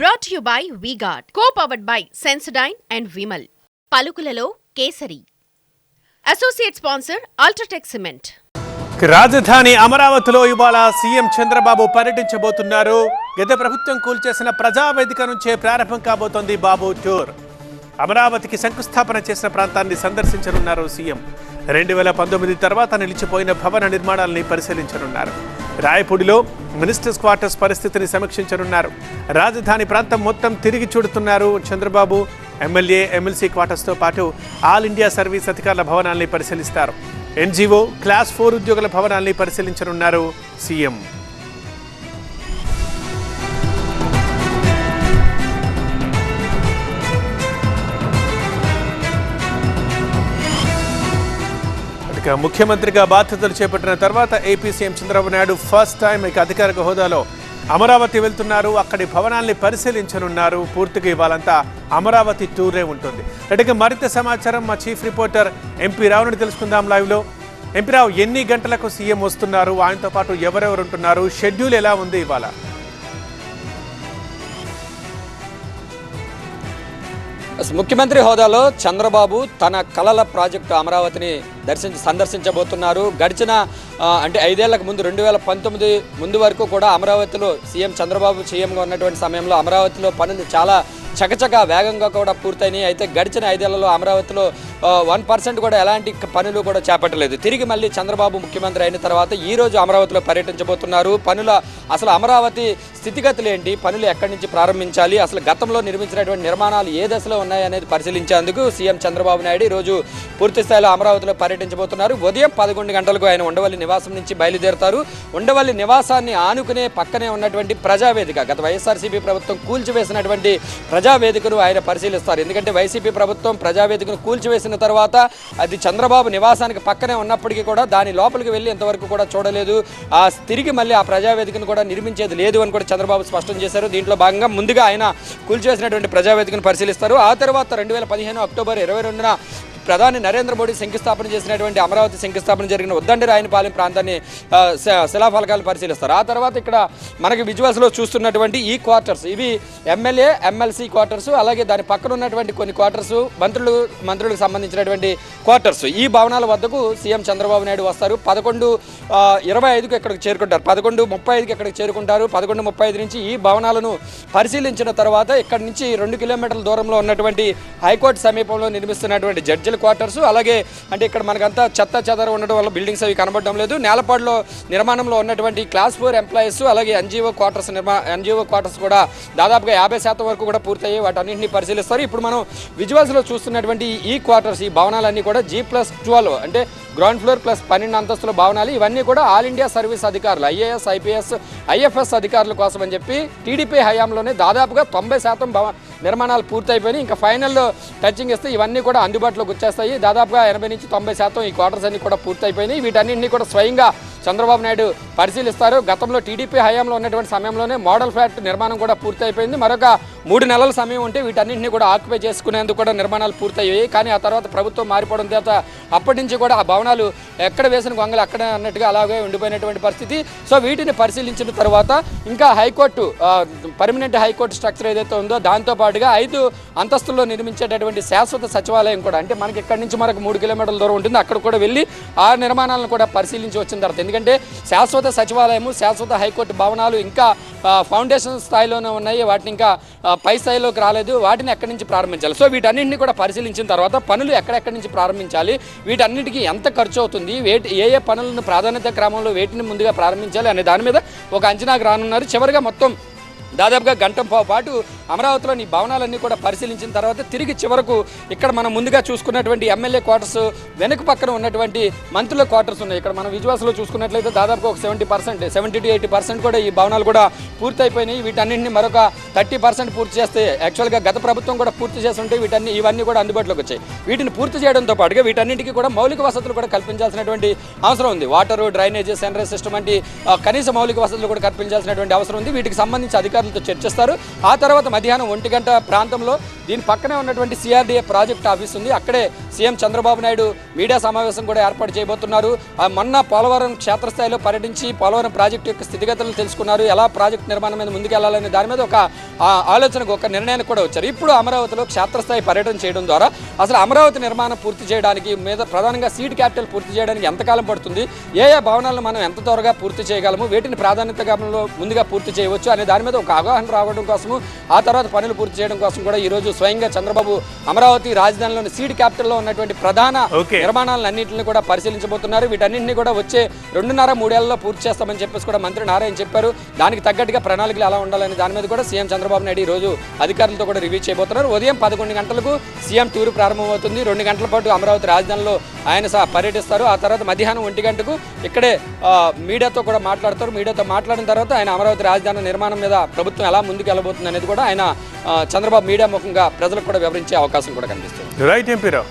Brought you by VGuard co powered by Sensodyne and Vimal పలుకులలో kesari. Associate sponsor UltraTech cement రాజధాని అమరావతిలో ఇవాళ CM Chandrababu పర్యటించబోతున్నారు. గత ప్రభుత్వం కూల్చేసిన ప్రజావేదిక నుంచే ప్రారంభం కాబోతోంది బాబు టూర్. అమరావతికి శంకుస్థాపన చేసిన ప్రాంతాన్ని సందర్శించనున్నారు సీఎం. రెండు వేల పంతొమ్మిది తర్వాత నిలిచిపోయిన భవన నిర్మాణాలని పరిశీలించనున్నారు. రాయపూడిలో మినిస్టర్స్ క్వార్టర్స్ పరిస్థితిని సమీక్షించనున్నారు. రాజధాని ప్రాంతం మొత్తం తిరిగి చూడుతున్నారు చంద్రబాబు. ఎమ్మెల్యే ఎమ్మెల్సీ క్వార్టర్స్తో పాటు ఆల్ ఇండియా సర్వీస్ అధికారుల భవనాల్ని పరిశీలిస్తారు. ఎన్జీఓ క్లాస్ ఫోర్ ఉద్యోగుల భవనాల్ని పరిశీలించనున్నారు సీఎం. ఇక ముఖ్యమంత్రిగా బాధ్యతలు చేపట్టిన తర్వాత AP CM Chandrababu Naidu first time ఇక అధికారిక హోదాలో అమరావతి వెళ్తున్నారు. అక్కడి భవనాల్ని పరిశీలించనున్నారు. పూర్తిగా ఇవాళంతా అమరావతి టూరే ఉంటుంది. ఇక మరింత సమాచారం మా చీఫ్ రిపోర్టర్ ఎంపీ రావుని తెలుసుకుందాం లైవ్లో. ఎంపీ రావు ఎన్ని గంటలకు సీఎం వస్తున్నారు? ఆయనతో పాటు ఎవరెవరు ఉంటున్నారు షెడ్యూల్ ఎలా ఉంది ఇవాళ? ముఖ్యమంత్రి హోదాలో చంద్రబాబు తన కలల ప్రాజెక్టు అమరావతిని దర్శించి సందర్శించబోతున్నారు. గడిచిన అంటే ఐదేళ్ళకు ముందు రెండు వేల పంతొమ్మిది ముందు వరకు కూడా అమరావతిలో సీఎం చంద్రబాబు సీఎంగా ఉన్నటువంటి సమయంలో అమరావతిలో పనులు చాలా చకచక వేగంగా కూడా పూర్తయినాయి. అయితే గడిచిన ఐదేళ్ళలో అమరావతిలో వన్ పర్సెంట్ కూడా ఎలాంటి పనులు కూడా చేపట్టలేదు. తిరిగి మళ్ళీ చంద్రబాబు ముఖ్యమంత్రి అయిన తర్వాత ఈ రోజు అమరావతిలో పర్యటించబోతున్నారు. పనుల అసలు అమరావతి స్థితిగతులు ఏంటి? పనులు ఎక్కడి నుంచి ప్రారంభించాలి? అసలు గతంలో నిర్మించినటువంటి నిర్మాణాలు ఏ దశలో ఉన్నాయి అనేది పరిశీలించేందుకు సీఎం చంద్రబాబు నాయుడు ఈరోజు పూర్తి స్థాయిలో అమరావతిలో పర్యటించబోతున్నారు. ఉదయం పదకొండు గంటలకు ఆయన ఉండవల్లి నివాసం నుంచి బయలుదేరుతారు. ఉండవల్లి నివాసాన్ని ఆనుకునే పక్కనే ఉన్నటువంటి ప్రజావేదిక గత వైఎస్ఆర్సీపీ ప్రభుత్వం కూల్చివేసినటువంటి ప్రజావేదికను ఆయన పరిశీలిస్తారు. ఎందుకంటే వైసీపీ ప్రభుత్వం ప్రజావేదికను కూల్చివేసిన తర్వాత అది చంద్రబాబు నివాసానికి పక్కనే ఉన్నప్పటికీ కూడా దాని లోపలికి వెళ్ళి ఇంతవరకు కూడా చూడలేదు. ఆ తిరిగి మళ్ళీ ఆ ప్రజావేదికను కూడా నిర్మించేది లేదు అని కూడా చంద్రబాబు స్పష్టం చేశారు. దీంట్లో భాగంగా ముందుగా ఆయన కూల్చేసినటువంటి ప్రజావేదికను పరిశీలిస్తారు. ఆ తర్వాత రెండు వేల పదిహేను అక్టోబర్ ఇరవై రెండున ప్రధాని నరేంద్ర మోడీ శంకుస్థాపన చేసినటువంటి అమరావతి శంకుస్థాపన జరిగిన ఉద్దండి రాయనిపాలెం ప్రాంతాన్ని శిలాఫలకాలు పరిశీలిస్తారు. ఆ తర్వాత ఇక్కడ మనకి విజువల్స్లో చూస్తున్నటువంటి ఈ క్వార్టర్స్ ఇవి ఎమ్మెల్యే ఎమ్మెల్సీ క్వార్టర్స్ అలాగే దాని పక్కన ఉన్నటువంటి కొన్ని క్వార్టర్స్ మంత్రులు మంత్రులకు సంబంధించినటువంటి క్వార్టర్స్. ఈ భవనాల వద్దకు సీఎం చంద్రబాబు నాయుడు వస్తారు. పదకొండు ఇరవై ఐదుకు ఇక్కడికి చేరుకుంటారు. పదకొండు ముప్పై ఐదుకి ఇక్కడికి చేరుకుంటారు. పదకొండు ముప్పై ఐదు నుంచి ఈ భవనాలను పరిశీలించిన తర్వాత ఇక్కడి నుంచి రెండు కిలోమీటర్ల దూరంలో ఉన్నటువంటి హైకోర్టు సమీపంలో నిర్మిస్తున్నటువంటి జడ్జి జడ్జిల క్వార్టర్స్. అలాగే అంటే ఇక్కడ మనకంతా చెత్త చెదర ఉండడం వల్ల బిల్డింగ్స్ అవి కనబడడం లేదు. నేలపాడులో నిర్మాణంలో ఉన్నటువంటి క్లాస్ ఫోర్ ఎంప్లాయీస్ అలాగే ఎన్జిఓ క్వార్టర్స్ నిర్మా ఎన్జిఓ క్వార్టర్స్ కూడా దాదాపుగా యాభై శాతం వరకు కూడా పూర్తయ్యాయి వాటన్నింటినీ పరిశీలిస్తారు. ఇప్పుడు మనం విజువల్స్లో చూస్తున్నటువంటి ఈ క్వార్టర్స్ ఈ భవనాలన్నీ కూడా జీ ప్లస్ ట్వెల్వ్ అంటే గ్రౌండ్ ఫ్లోర్ ప్లస్ పన్నెండు అంతస్తుల భవనాలు. ఇవన్నీ కూడా ఆల్ ఇండియా సర్వీస్ అధికారులు ఐఏఎస్ ఐపీఎస్ ఐఎఫ్ఎస్ అధికారుల కోసం అని చెప్పి టీడీపీ హయాంలోనే దాదాపుగా తొంభై శాతం భవ నిర్మాణాలు పూర్తయిపోయినాయి. ఇంకా ఫైనల్లో టచింగ్ ఇస్తే ఇవన్నీ కూడా అందుబాటులోకి వచ్చేస్తాయి. దాదాపుగా ఎనభై నుంచి తొంభై శాతం ఈ క్వార్టర్స్ అన్ని కూడా పూర్తయిపోయినాయి. వీటన్నింటినీ కూడా స్వయంగా చంద్రబాబు నాయుడు పరిశీలిస్తారు. గతంలో టీడీపీ హయాంలో ఉన్నటువంటి సమయంలోనే మోడల్ ఫ్లాట్ నిర్మాణం కూడా పూర్తయిపోయింది. మరొక మూడు నెలల సమయం ఉంటే వీటన్నింటినీ కూడా ఆక్యుపై చేసుకునేందుకు కూడా నిర్మాణాలు పూర్తయ్యాయి. కానీ ఆ తర్వాత ప్రభుత్వం మారిపోవడం తర్వాత అప్పటి నుంచి కూడా ఆ భవనాలు ఎక్కడ వేసిన గొంగలు అక్కడ అన్నట్టుగా అలాగే ఉండిపోయినటువంటి పరిస్థితి. సో వీటిని పరిశీలించిన తర్వాత ఇంకా హైకోర్టు పర్మనెంట్ హైకోర్టు స్ట్రక్చర్ ఏదైతే ఉందో దాంతో పాటుగా ఐదు అంతస్తుల్లో నిర్మించేటటువంటి శాశ్వత సచివాలయం కూడా అంటే మనకి ఇక్కడ నుంచి మనకు మూడు కిలోమీటర్ల దూరం ఉంటుంది. అక్కడ కూడా వెళ్ళి ఆ నిర్మాణాలను కూడా పరిశీలించి వచ్చిన తర్వాత. ఎందుకంటే శాశ్వత సచివాలయము శాశ్వత హైకోర్టు భవనాలు ఇంకా ఫౌండేషన్ స్థాయిలోనే ఉన్నాయి. వాటిని ఇంకా పై స్థాయిలోకి రాలేదు. వాటిని ఎక్కడి నుంచి ప్రారంభించాలి? సో వీటన్నింటినీ కూడా పరిశీలించిన తర్వాత పనులు ఎక్కడెక్కడి నుంచి ప్రారంభించాలి? వీటన్నిటికీ ఎంత ఖర్చు అవుతుంది? వేటి ఏ ఏ పనులను ప్రాధాన్యత క్రమంలో వేటిని ముందుగా ప్రారంభించాలి? అనే దాని మీద ఒక అంచనాకు రానున్నారు చివరిగా మొత్తం దాదాపుగా గంట పాటు అమరావతిలోని భవనాలన్నీ కూడా పరిశీలించిన తర్వాత తిరిగి చివరకు ఇక్కడ మనం ముందుగా చూసుకున్నటువంటి ఎమ్మెల్యే క్వార్టర్స్ వెనుక పక్కన ఉన్నటువంటి మంత్రుల క్వార్టర్స్ ఉన్నాయి. ఇక్కడ మనం విజువాస్లో చూసుకున్నట్లయితే దాదాపుగా ఒక seventy percent seventy to eighty percent కూడా ఈ భవనాలు కూడా పూర్తయిపోయినాయి. వీటన్నింటినీ మరొక థర్టీ పర్సెంట్ పూర్తి చేస్తే యాక్చువల్గా గత ప్రభుత్వం కూడా పూర్తి చేస్తుంటే వీటన్ని ఇవన్నీ కూడా అందుబాటులోకి వచ్చాయి. వీటిని పూర్తి చేయడంతో పాటుగా వీటన్నింటికి కూడా మౌలిక వసతులు కూడా కల్పించాల్సినటువంటి అవసరం ఉంది. వాటర్ డ్రైనేజ్ సెనరేజ్ సిస్టమ్ వంటి కనీస మౌలిక వసతులు కూడా కల్పించాల్సినటువంటి అవసరం ఉంది. వీటికి సంబంధించి అధికారులతో చర్చిస్తారు. ఆ తర్వాత మధ్యాహ్నం ఒంటి గంట ప్రాంతంలో దీని పక్కనే ఉన్నటువంటి సిఆర్డీఏ ప్రాజెక్ట్ ఆఫీస్ ఉంది. అక్కడే సీఎం చంద్రబాబు నాయుడు మీడియా సమావేశం కూడా ఏర్పాటు చేయబోతున్నారు. మొన్న పోలవరం క్షేత్రస్థాయిలో పర్యటించి పోలవరం ప్రాజెక్టు యొక్క స్థితిగతులను తెలుసుకున్నారు. ఎలా ప్రాజెక్ట్ నిర్మాణం మీద ముందుకెళ్ళాలనే దాని మీద ఒక ఆలోచనకు ఒక నిర్ణయానికి కూడా వచ్చారు. ఇప్పుడు అమరావతిలో క్షేత్రస్థాయి పర్యటన చేయడం ద్వారా అసలు అమరావతి నిర్మాణం పూర్తి చేయడానికి మీద ప్రధానంగా సీడ్ క్యాపిటల్ పూర్తి చేయడానికి ఎంతకాలం పడుతుంది? ఏ ఏ భవనాలను మనం ఎంత త్వరగా పూర్తి చేయగలము? వీటిని ప్రాధాన్యతగా ముందుగా పూర్తి చేయవచ్చు అనే దాని మీద ఒక అవగాహన రావడం కోసము ఆ తర్వాత పనులు పూర్తి చేయడం కోసం కూడా ఈ రోజు స్వయంగా చంద్రబాబు అమరావతి రాజధానిలోని సీడ్ క్యాపిటల్లో ఉన్నటువంటి ప్రధాన Okay. నిర్మాణాలను అన్నింటిని కూడా పరిశీలించబోతున్నారు. వీటన్నింటినీ కూడా వచ్చే రెండున్నర మూడేళ్ళలో పూర్తి చేస్తామని చెప్పేసి కూడా మంత్రి నారాయణ చెప్పారు. దానికి తగ్గట్టుగా ప్రణాళికలు ఎలా ఉండాలనే దాని మీద కూడా సీఎం చంద్రబాబు నాయుడు ఈ రోజు అధికారులతో కూడా రివ్యూ చేయబోతున్నారు. ఉదయం పదకొండు గంటలకు సీఎం టూర్ ప్రారంభమవుతుంది. రెండు గంటల పాటు అమరావతి రాజధానిలో ఆయన సహా పర్యటిస్తారు. ఆ తర్వాత మధ్యాహ్నం ఒంటి గంటకు ఇక్కడే మీడియాతో కూడా మాట్లాడతారు. మీడియాతో మాట్లాడిన తర్వాత ఆయన అమరావతి రాజధాని నిర్మాణం మీద ప్రభుత్వం ఎలా ముందుకు వెళ్ళబోతుంది అనేది కూడా ఆయన చంద్రబాబు మీడియా ముఖంగా ప్రజలకు కూడా వివరించే అవకాశం కూడా కనిపిస్తుంది. Right ఎంపీరావు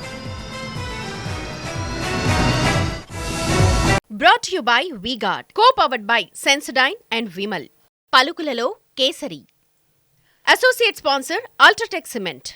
brought you by VGuard co powered by Sensodyne and Vimal పలుకులలో kesari associate sponsor UltraTech cement